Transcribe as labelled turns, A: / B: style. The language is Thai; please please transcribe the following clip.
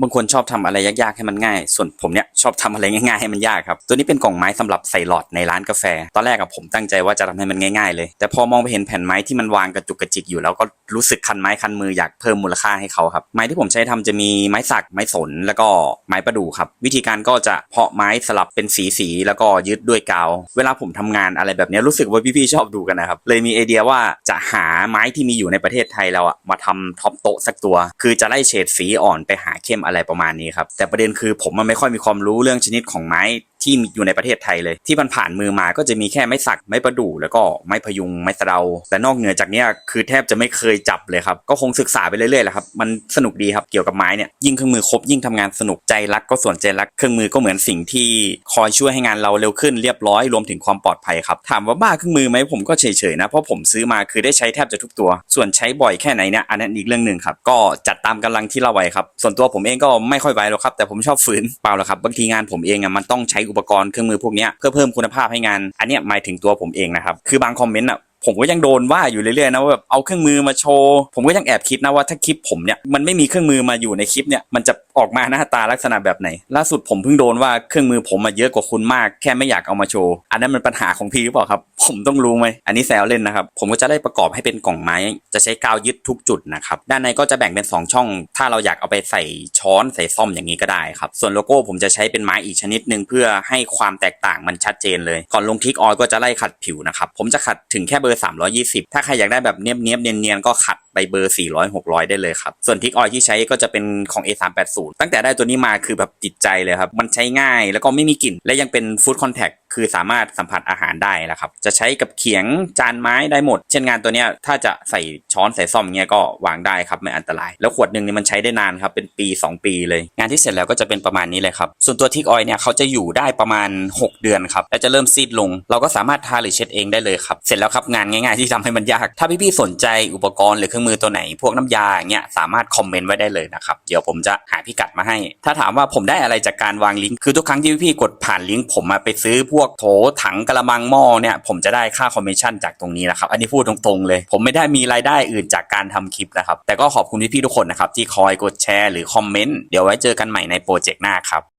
A: บางคนชอบทำอะไรยากๆให้มันง่าย ส่วนผมเนี่ยชอบทำอะไรง่ายๆให้มันยากครับ ตัวนี้เป็นกล่องไม้สำหรับใส่หลอดในร้านกาแฟ ตอนแรกอะผมตั้งใจว่าจะทำให้มันง่ายๆเลย แต่พอมองไปเห็นแผ่นไม้ที่มันวางกระจุกกระจิกอยู่ แล้วก็รู้สึกคันไม้คันมืออยากเพิ่มมูลค่าให้เขาครับ ไม้ที่ผมใช้ทำจะมีไม้สัก ไม้สน แล้วก็ไม้ประดู่ครับ วิธีการก็จะเพาะไม้สลับเป็นสีสีๆแล้วก็ยึดด้วยกาว เวลาผมทำงานอะไรแบบนี้รู้สึกว่าพี่ๆชอบดูกันนะครับ เลยมีไอเดียว่าจะหาไม้ที่มีอยู่ในประเทศไทยเราอะมาทำท็อปโต๊ะสักตัว คือจะไล่เฉดสีอ่อนไปหาเข้มอะไรประมาณนี้ครับ แต่ประเด็นคือผมมันไม่ค่อยมีความรู้เรื่องชนิดของไม้ ที่อยู่ในประเทศไทยเลย ที่มันผ่านมือมาก็จะมีแค่ไม้สักไม้ประดู่แล้วก็ไม้พยุงไม้สะเดาแต่นอกเหนือจากนี้คือแทบจะไม่เคยจับเลยครับ ก็คงศึกษาไปเรื่อยๆแหละครับมันสนุกดีครับเกี่ยวกับไม้เนี่ยยิ่งเครื่องมือครบยิ่งทำงานสนุกใจรักก็ส่วนใจรักเครื่องมือก็เหมือนสิ่งที่คอยช่วยให้งานเราเร็วขึ้นเรียบร้อยรวมถึงความปลอดภัยครับถามว่าบ้าเครื่องมือไหมผมก็เฉยๆนะเพราะผมซื้อมาคือได้ใช้แทบจะทุกตัว ส่วนใช้บ่อยแค่ไหนเนี่ยอันนั้นอีกเรื่องหนึ่งครับก็จัดตามกำลังที่เราไหวครับส่วนตัวผมเองก็ไม่ค่อยไหวหรอกครับแต่ผมชอบฝืนเปล่าหรอกครับบางทีงานผมเองอะมันต้องใช้อุปกรณ์เครื่องมือพวกนี้เพื่อเพิ่มคุณภาพให้งาน อันนี้หมายถึงตัวผมเองนะครับคือบางคอมเมนต์อะผมก็ยังโดนว่าอยู่เรื่อยๆนะว่าแบบเอาเครื่องมือมาโชว์ ผมก็ยังแอบคิดนะว่าถ้าคลิปผมเนี่ยมันไม่มีเครื่องมือมาอยู่ในคลิปเนี่ยมันจะ ออกมาหน้าตาลักษณะแบบไหน ล่าสุดผมเพิ่งโดนว่าเครื่องมือผมมาเยอะกว่าคุณมากแค่ไม่อยากเอามาโชว์ อันนั้นมันปัญหาของพี่หรือเปล่าครับ ผมต้องรู้ไหมอันนี้แซวเล่นนะครับ ผมก็จะได้ประกอบให้เป็นกล่องไม้ จะใช้กาวยึดทุกจุดนะครับ ด้านในก็จะแบ่งเป็นสองช่อง ถ้าเราอยากเอาไปใส่ช้อนใส่ซ่อมอย่างนี้ก็ได้ครับ ส่วนโลโก้ผมจะใช้เป็นไม้อีกชนิดหนึ่งเพื่อให้ความแตกต่างมันชัดเจนเลย ก่อนลงทิกออยก็จะไล่ขัดผิวนะครับ ผมจะขัดถึงแค่เบอร์ 320 ถ้าใครอยากได้แบบเนียบๆเนียนๆก็ขัด ไปเบอร์ 400 600 ได้เลยครับ ส่วนทิกออยที่ใช้ก็จะเป็นของ A380 ตั้งแต่ได้ตัวนี้มาคือแบบติดใจเลยครับ มันใช้ง่ายแล้วก็ไม่มีกลิ่น และยังเป็นฟู้ดคอนแทค คือสามารถสัมผัสอาหารได้แล้วครับ จะใช้กับเขียงจานไม้ได้หมด เช่นงานตัวเนี้ยถ้าจะใส่ช้อนใส่ซ่อมเงี้ยก็วางได้ครับไม่อันตราย แล้วขวดหนึ่งนี่มันใช้ได้นานครับเป็นปี 2 ปีเลย งานที่เสร็จแล้วก็จะเป็นประมาณนี้เลยครับ ส่วนตัวทิกออยเนี่ยเขาจะอยู่ได้ประมาณ 6 เดือนครับแล้วจะเริ่มซีดลง เราก็สามารถทาหรือเช็ดเองได้เลยครับเสร็จแล้วครับงานง่ายๆที่ทำให้มันยากถ้าพี่ๆสนใจอุปกรณ์หรือเครื่องมือตัวไหน พวกน้ำยาอย่างเงี้ยสามารถคอมเมนต์ไว้ได้เลยนะครับเดี๋ยวผมจะหาพิกัดมาให้ ถ้าถามว่าผมได้อะไรจากการวางลิงก์คือทุกครั้งที่พี่ๆกดผ่านลิงก์ผมมาไปซื้อพวกโถถังกระมังหม้อเนี่ยผมจะได้ค่าคอมมิชชั่นจากตรงนี้นะครับ อันนี้พูดตรงๆเลย ผมไม่ได้มีรายได้อื่นจากการทำคลิปนะครับ แต่ก็ขอบคุณพี่ๆทุกคนนะครับที่คอยกดแชร์หรือคอมเมนต์เดี๋ยวไว้เจอกันใหม่ในโปรเจกต์หน้าครับ